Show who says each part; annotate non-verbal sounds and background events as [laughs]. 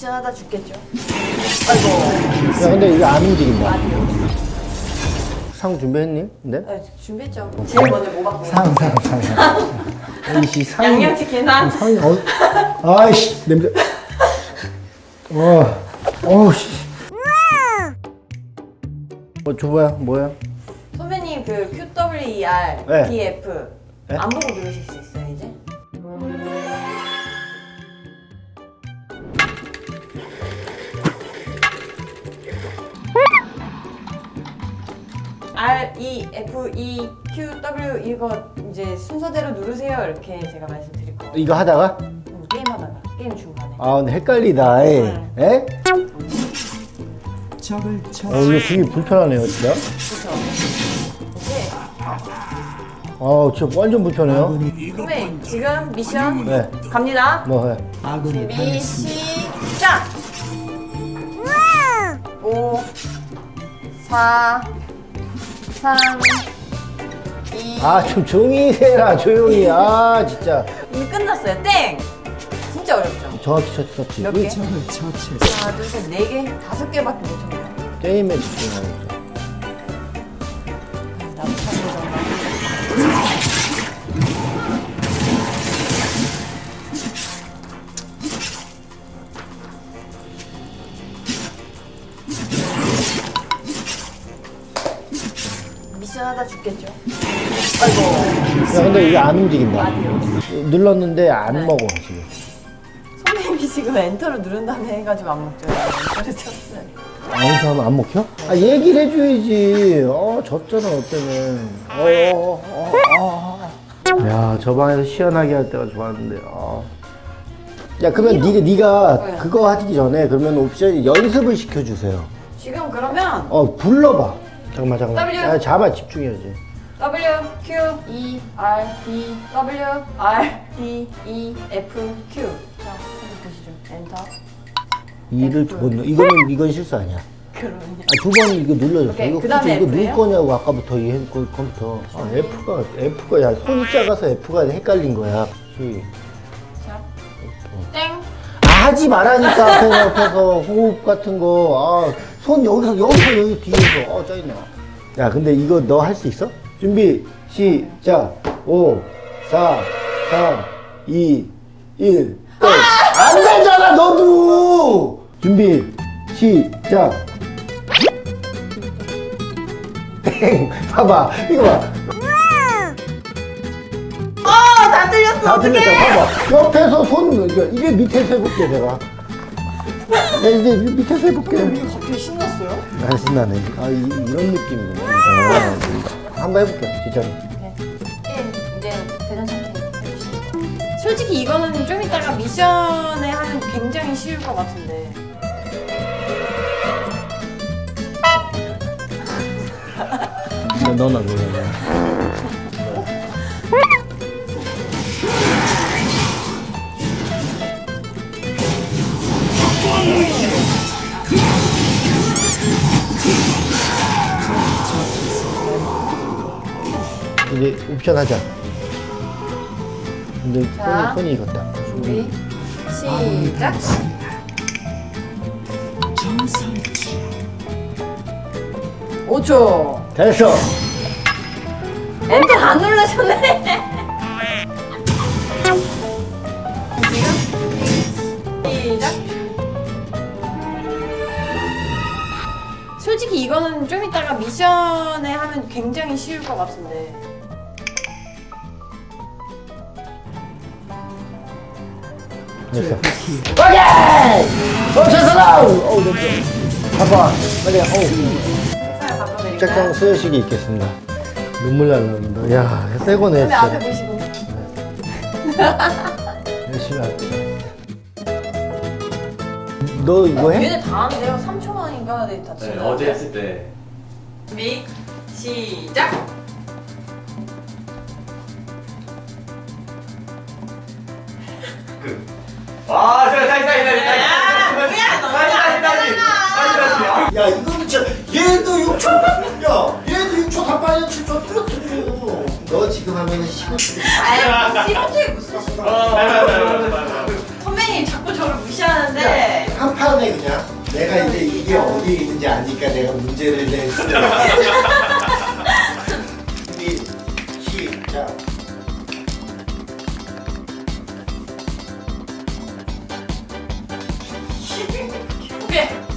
Speaker 1: 미션 하다 죽겠죠. 아이고.
Speaker 2: 야 근데 이거 안 움직인다. 상 준비했니? 네?
Speaker 1: 아, 준비했죠. 제일 먼저 뭐 받고.
Speaker 2: 상, 상, 상. 상. 이씨 상.
Speaker 1: 양념치킨 상.
Speaker 2: 상이 어. 아이씨 냄새. 와. 어우 씨. 뭐 줘봐요 뭐야?
Speaker 1: 선배님 그 QWER,
Speaker 2: 네.
Speaker 1: DF
Speaker 2: 네?
Speaker 1: 안 보고 누르실 수 있어요 이제? R E F E Q W 이거 이제 순서대로 누르세요 이렇게 제가 말씀드릴 거예요.
Speaker 2: 이거 하다가
Speaker 1: 음, 게임 하다가 게임 중간에.
Speaker 2: 아 근데 헷갈리다. 에?
Speaker 1: 네.
Speaker 2: 에?
Speaker 3: 적을 쳐
Speaker 2: 어 이거 되게 불편하네요 진짜.
Speaker 1: 그렇죠. 이제
Speaker 2: 아 진짜 완전 불편해요.
Speaker 3: 아군이
Speaker 1: 선배님 지금 미션
Speaker 2: 네.
Speaker 1: 갑니다.
Speaker 2: 뭐 해?
Speaker 3: 아군이 당했습니다.
Speaker 1: 시작! 5 4 3 2
Speaker 2: 아 좀 조용히 해라 조용히. 아 진짜.
Speaker 1: 이미 끝났어요. 땡! 진짜 어렵죠?
Speaker 2: 정확히 쳤었지.
Speaker 1: 몇 개?
Speaker 3: 적을 처치했습니다.
Speaker 1: 하나, 둘, 셋, 네 개, 다섯 개밖에 못 쳤네요.
Speaker 2: 게임에 집중하고 있
Speaker 1: 미션 하다 죽겠죠? 아이고.
Speaker 2: 야 근데 이게 안 움직인다.
Speaker 1: 아니요.
Speaker 2: 눌렀는데 안
Speaker 1: 네.
Speaker 2: 먹어 지금.
Speaker 1: 선배님이 지금 엔터를 누른 다음에 해가지고 안 먹죠. 엔터를 쳤어요.
Speaker 2: 아무튼 하면 안 먹혀? 아 얘기를 해줘야지. 어 졌잖아 너 때문에. 어, 어, 어, 어. 야 저 방에서 시원하게 할 때가 좋았는데. 어. 야 그러면 네가 네가
Speaker 1: 네.
Speaker 2: 그거 하기 전에 그러면 옵션 연습을 시켜주세요.
Speaker 1: 지금 그러면
Speaker 2: 어 불러봐. 잠깐만 잠깐만.
Speaker 1: W.
Speaker 2: 야 잡아 집중해야지.
Speaker 1: W Q E R D W R D E F Q 자 보시죠 엔터
Speaker 2: 이를 두 번. 이거는 이건 실수 아니야.
Speaker 1: 그러면요
Speaker 2: 아, 두 번 이거 눌러줬어.
Speaker 1: 오케이,
Speaker 2: 이거
Speaker 1: 그다음에
Speaker 2: 이거 누구
Speaker 1: F예요?
Speaker 2: 거냐고 아까부터 이 핸- 거- 컴퓨터. 아, F가 F가 야 손이 작아서 F가 헷갈린 거야. 시.
Speaker 1: 땡
Speaker 2: 아, 하지 말라니까 앞에 옆에서 호흡 같은 거. 아, 손 여기서 여기서 여기 뒤에서. 어 짜증나. 야 근데 이거 너 할 수 있어? 준비 시작. 5, 4, 3, 2, 1. 땡. 안 되잖아 너도. 준비 시작. 땡. [laughs] 봐봐 이거 봐.
Speaker 1: 어다 틀렸어
Speaker 2: 다
Speaker 1: 어떡해
Speaker 2: 틀렸다. 봐봐. 옆에서 손, 이게 밑에서 해볼게, 내가. 야, 이제 밑에서 해볼게.
Speaker 1: 이거 갑자기 신났어요?
Speaker 2: 아, 신나네. 아, 이, 이런 느낌이구나. 아, 한번 해볼게, 진짜로.
Speaker 1: 네 게임 이제 대전차 해주시죠 솔직히 이거는 좀 이따가 미션에 하면 굉장히 쉬울 것 같은데
Speaker 2: 너, 너나 놀라. 이제 옵션 하자. 근데
Speaker 1: 자.
Speaker 2: 손이, 손이 익었다.
Speaker 1: 준비
Speaker 3: 아군이
Speaker 1: 시작.
Speaker 3: 정설치
Speaker 1: 5초
Speaker 2: 됐어.
Speaker 1: 엔터 안 눌러셨네. 지금 시작. 솔직히 이거는 좀 이따가 미션에 하면 굉장히 쉬울 것 같은데.
Speaker 2: 됐어.
Speaker 3: 키
Speaker 2: 오케이! 어, 됐어! 어우, 됐어. 봐봐. 빨리, 어우. 책장 쓰여식이 있겠습니다. 눈물 날라온다. 야, 새 거네,
Speaker 1: 근데 앞에
Speaker 2: 진짜.
Speaker 1: 보시고.
Speaker 2: 열심히 할게. 너 이거 해?
Speaker 1: 얘네 다 하는데요. 3초 만인가 네, 다
Speaker 4: 네, 어제 했을 때
Speaker 1: 준비 시작.
Speaker 4: 그. 아, 제가 다시 다시 다시 다시.
Speaker 1: 야, 뭐야, 너
Speaker 4: 다시 다시 다시. 다시 다시.
Speaker 2: 야, 이거는 진짜, 얘도 6초, 야, 얘도 6초 다 빠져 7초 뚫어뜨려. 너 지금 하면은 15초.
Speaker 1: 아유, 시간초에 무슨 시
Speaker 4: 아, 맞아 맞아 맞아 맞아.
Speaker 1: 선배님 자꾸 저를 무시하는데
Speaker 2: 한 판에 그냥 내가 이제 이게 어디에 있는지 아니까 내가 문제를 냈 [laughs]
Speaker 1: 오케이.